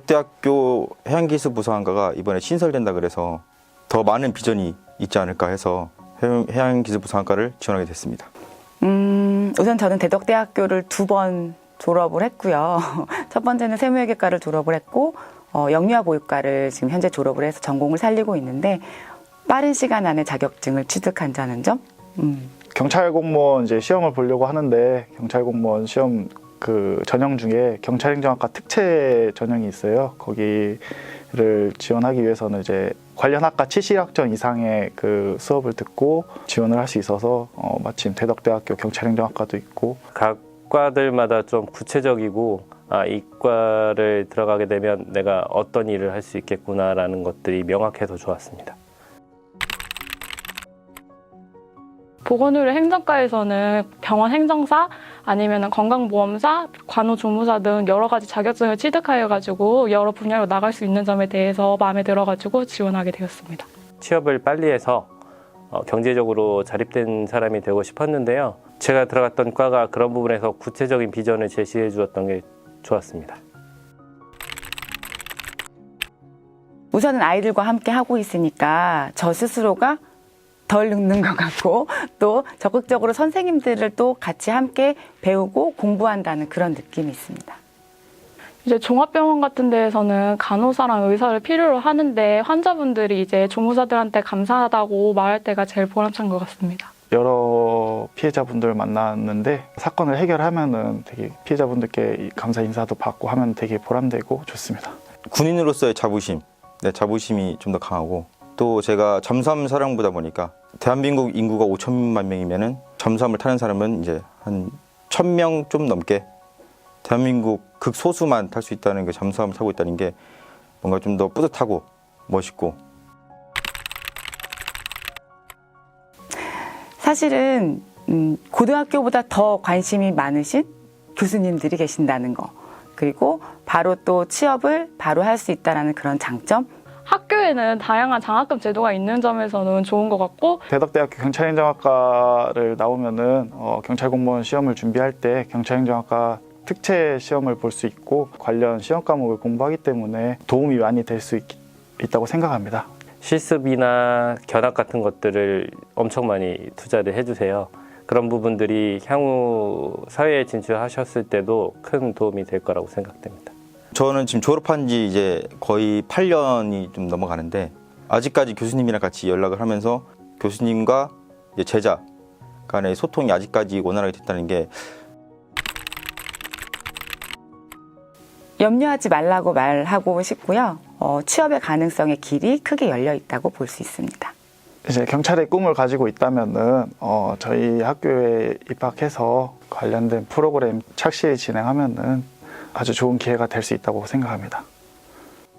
대덕대학교 해양기술 부사관과가 이번에 신설된다 그래서 더 많은 비전이 있지 않을까 해서 해양- 해양기술 부사관과를 지원하게 됐습니다. 음, 우선 저는 대덕대학교를 두 번 졸업을 했고요. 첫 번째는 세무회계과를 졸업을 했고, 어, 영유아 보육과를 지금 현재 졸업을 해서 전공을 살리고 있는데, 빠른 시간 안에 자격증을 취득한다는 점? 음, 경찰 공무원 이제 시험을 보려고 하는데 경찰 공무원 시험 그 전형 중에 경찰행정학과 특채 전형이 있어요. 거기를 지원하기 위해서는 이제 관련 학과 70학점 이상의 그 수업을 듣고 지원을 할 수 있어서 어, 마침 대덕대학교 경찰행정학과도 있고 각 과들마다 좀 구체적이고 아, 이과를 들어가게 되면 내가 어떤 일을 할 수 있겠구나라는 것들이 명확해서 좋았습니다. 보건의료 행정과에서는 병원 행정사 아니면 건강보험사, 간호조무사 등 여러 가지 자격증을 취득하여 가지고 여러 분야로 나갈 수 있는 점에 대해서 마음에 들어 가지고 지원하게 되었습니다. 취업을 빨리 해서 어, 경제적으로 자립된 사람이 되고 싶었는데요. 제가 들어갔던 과가 그런 부분에서 구체적인 비전을 제시해 주었던 게 좋았습니다. 우선은 아이들과 함께 하고 있으니까 저 스스로가 덜 늙는 것 같고 또 적극적으로 선생님들을 또 같이 함께 배우고 공부한다는 그런 느낌이 있습니다. 이제 종합병원 같은 데에서는 간호사랑 의사를 필요로 하는데 환자분들이 이제 조무사들한테 감사하다고 말할 때가 제일 보람찬 것 같습니다. 여러 피해자분들 만났는데 사건을 해결하면은 되게 피해자분들께 이 감사 인사도 받고 하면 되게 보람되고 좋습니다. 군인으로서의 자부심, 네, 자부심이 좀 더 강하고 또 제가 잠수함 사령부다 보니까 대한민국 인구가 5천만 명이면은 잠수함을 타는 사람은 이제 한 1000명 좀 넘게 대한민국 극소수만 탈 수 있다는 게 잠수함을 타고 있다는 게 뭔가 좀 더 뿌듯하고 멋있고. 사실은 음, 고등학교보다 더 관심이 많으신 교수님들이 계신다는 거. 그리고 바로 또 취업을 바로 할 수 있다라는 그런 장점 학교에는 다양한 장학금 제도가 있는 점에서는 좋은 것 같고 대덕대학교 경찰행정학과를 나오면은 어, 경찰 공무원 시험을 준비할 때 경찰행정학과 특채 시험을 볼 수 있고 관련 시험 과목을 공부하기 때문에 도움이 많이 될 수 있다고 생각합니다. 실습이나 견학 같은 것들을 엄청 많이 투자를 해주세요. 그런 부분들이 향후 사회에 진출하셨을 때도 큰 도움이 될 거라고 생각됩니다. 저는 지금 졸업한 지 이제 거의 8년이 좀 넘어가는데 아직까지 교수님이랑 같이 연락을 하면서 교수님과 이제 제자 간의 소통이 아직까지 원활하게 됐다는 게 염려하지 말라고 말하고 싶고요. 어, 취업의 가능성의 길이 크게 열려 있다고 볼 수 있습니다. 이제 경찰의 꿈을 가지고 있다면은 어, 저희 학교에 입학해서 관련된 프로그램 착실히 진행하면은 아주 좋은 기회가 될 수 있다고 생각합니다.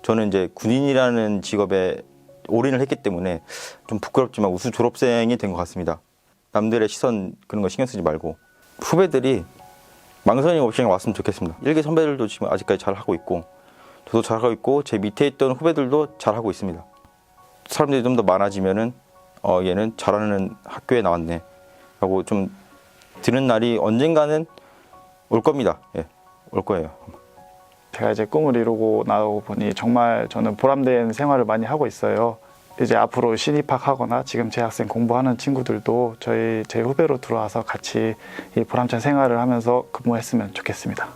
저는 이제 군인이라는 직업에 올인을 했기 때문에 좀 부끄럽지만 우수 졸업생이 된 것 같습니다. 남들의 시선 그런 거 신경 쓰지 말고 후배들이 망설임 없이 왔으면 좋겠습니다. 일개 선배들도 지금 아직까지 잘 하고 있고 저도 잘 하고 있고 제 밑에 있던 후배들도 잘 하고 있습니다. 사람들이 좀 더 많아지면은 어 얘는 잘하는 학교에 나왔네 하고 좀 드는 날이 언젠가는 올 겁니다. 예, 올 거예요. 제가 이제 꿈을 이루고 나오고 보니 정말 저는 보람된 생활을 많이 하고 있어요. 이제 앞으로 신입학하거나 지금 재학생 공부하는 친구들도 저희 제 후배로 들어와서 같이 이 보람찬 생활을 하면서 근무했으면 좋겠습니다.